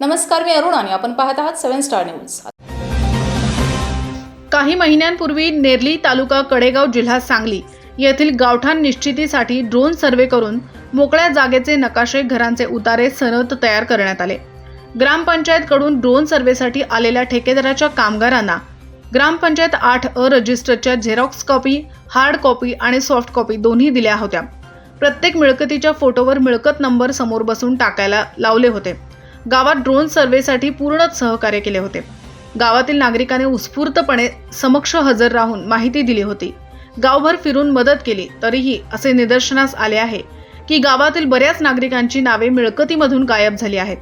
नमस्कार मी अरुण आणि आपण पाहत आहात सेव्हन स्टार न्यूज. काही महिन्यांपूर्वी नेरली तालुका कडेगाव जिल्हा सांगली येथील गावठाण निश्चितीसाठी ड्रोन सर्वे करून मोकळ्या जागेचे नकाशे घरांचे उतारे सनद तयार करण्यात आले. ग्रामपंचायतकडून ड्रोन सर्वेसाठी आलेल्या ठेकेदाराच्या कामगारांना ग्रामपंचायत आठ अ रजिस्टरच्या झेरॉक्स कॉपी हार्ड कॉपी आणि सॉफ्ट कॉपी दोन्ही दिल्या होत्या. प्रत्येक मिळकतीच्या फोटोवर मिळकत नंबर समोर बसून टाकायला लावले होते. गावात ड्रोन सर्वेसाठी पूर्णच सहकार्य केले होते. गावातील नागरिकांनी उत्स्फूर्तपणे समक्ष हजर राहून माहिती दिली होती. गावभर फिरून मदत केली तरीही असे निदर्शनास आले आहे की गावातील बऱ्याच नागरिकांची नावे मिळकतीमधून गायब झाली आहेत.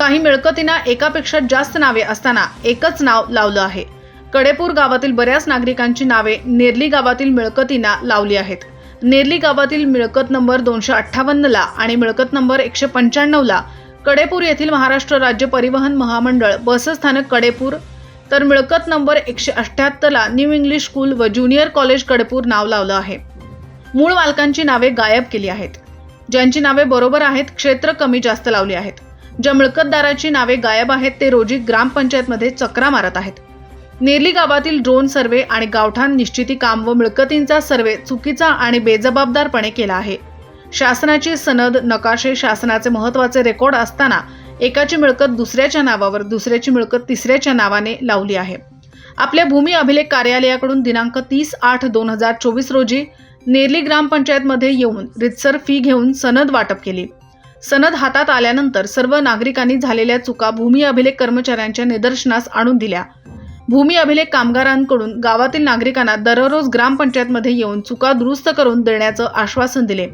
काही मिळकतींना एकापेक्षा जास्त नावे असताना एकच नाव लावलं आहे. कडेपूर गावातील बऱ्याच नागरिकांची नावे नेरली गावातील मिळकतींना लावली आहेत. नेरली गावातील मिळकत नंबर दोनशे अठ्ठावन्नला आणि मिळकत नंबर एकशे पंच्याण्णवला कडेपूर येथील महाराष्ट्र राज्य परिवहन महामंडळ बसस्थानक कडेपूर तर मिळकत नंबर एकशे अठ्ठ्याहत्तरला न्यू इंग्लिश स्कूल व ज्युनियर कॉलेज कडेपूर नाव लावलं आहे. मूळ मालकांची नावे गायब केली आहेत. ज्यांची नावे बरोबर आहेत क्षेत्र कमी जास्त लावली आहेत. ज्या मिळकतदाराची नावे गायब आहेत ते रोजी ग्रामपंचायतमध्ये चक्रा मारत आहेत. नेरली गावातील ड्रोन सर्वे आणि गावठाण निश्चिती काम व मिळकतींचा सर्वे चुकीचा आणि बेजबाबदारपणे केला आहे. शासनाची सनद नकाशे शासनाचे महत्त्वाचे रेकॉर्ड असताना एकाची मिळकत दुसऱ्याच्या नावावर दुसऱ्याची मिळकत तिसऱ्याच्या नावाने लावली आहे. आपल्या भूमी अभिलेख कार्यालयाकडून दिनांक तीस आठ दोन हजार चोवीस रोजी नेरली ग्रामपंचायतमध्ये येऊन रितसर फी घेऊन सनद वाटप केली. सनद हातात आल्यानंतर सर्व नागरिकांनी झालेल्या चुका भूमी अभिलेख कर्मचाऱ्यांच्या निदर्शनास आणून दिल्या. भूमी अभिलेख कामगारांकडून गावातील नागरिकांना दररोज ग्रामपंचायतमध्ये येऊन चुका दुरुस्त करून देण्याचं आश्वासन दिले.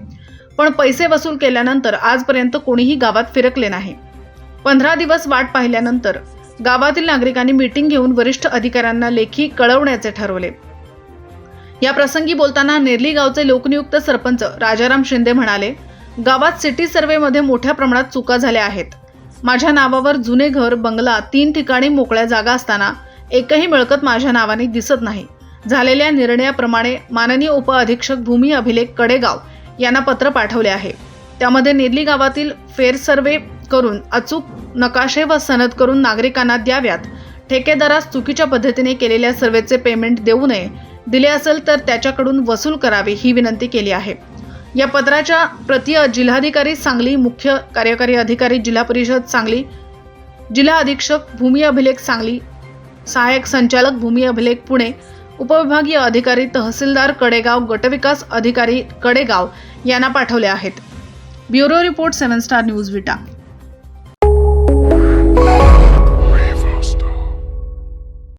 पण पैसे वसूल केल्यानंतर आजपर्यंत कोणीही गावात फिरकले नाही. पंधरा दिवस वाट पाहिल्यानंतर गावातील नागरिकांनी मीटिंग घेऊन वरिष्ठ अधिकाऱ्यांना लेखी कळवण्याचे ठरवले. या प्रसंगी बोलताना नेरली गावचे लोकनियुक्त सरपंच राजाराम शिंदे म्हणाले गावात सिटी सर्वेमध्ये मोठ्या प्रमाणात चुका झाल्या आहेत. माझ्या नावावर जुने घर बंगला तीन ठिकाणी मोकळ्या जागा असताना एकही मिळकत माझ्या नावाने दिसत नाही. झालेल्या निर्णयाप्रमाणे माननीय उपअधीक्षक भूमी अभिलेख कडेगाव यांना पत्र पाठवले आहे. त्यामध्ये नेरली गावातील फेर सर्वे करून अचूक नकाशे व सनद करून नागरिकांना द्याव्यात. ठेकेदारास चुकीच्या पद्धतीने केलेल्या सर्वेचे पेमेंट देऊ नये दिले असेल तर त्याच्याकडून वसूल करावे ही विनंती केली आहे. या पत्राच्या प्रति जिल्हाधिकारी सांगली मुख्य कार्यकारी अधिकारी जिल्हा परिषद सांगली जिल्हा अधीक्षक भूमी अभिलेख सांगली सहाय्यक संचालक भूमी अभिलेख पुणे उपविभागीय अधिकारी तहसीलदार कडेगाव गटविकास अधिकारी कडेगाव यांना पाठवले आहेत. Bureau report seven star news Vita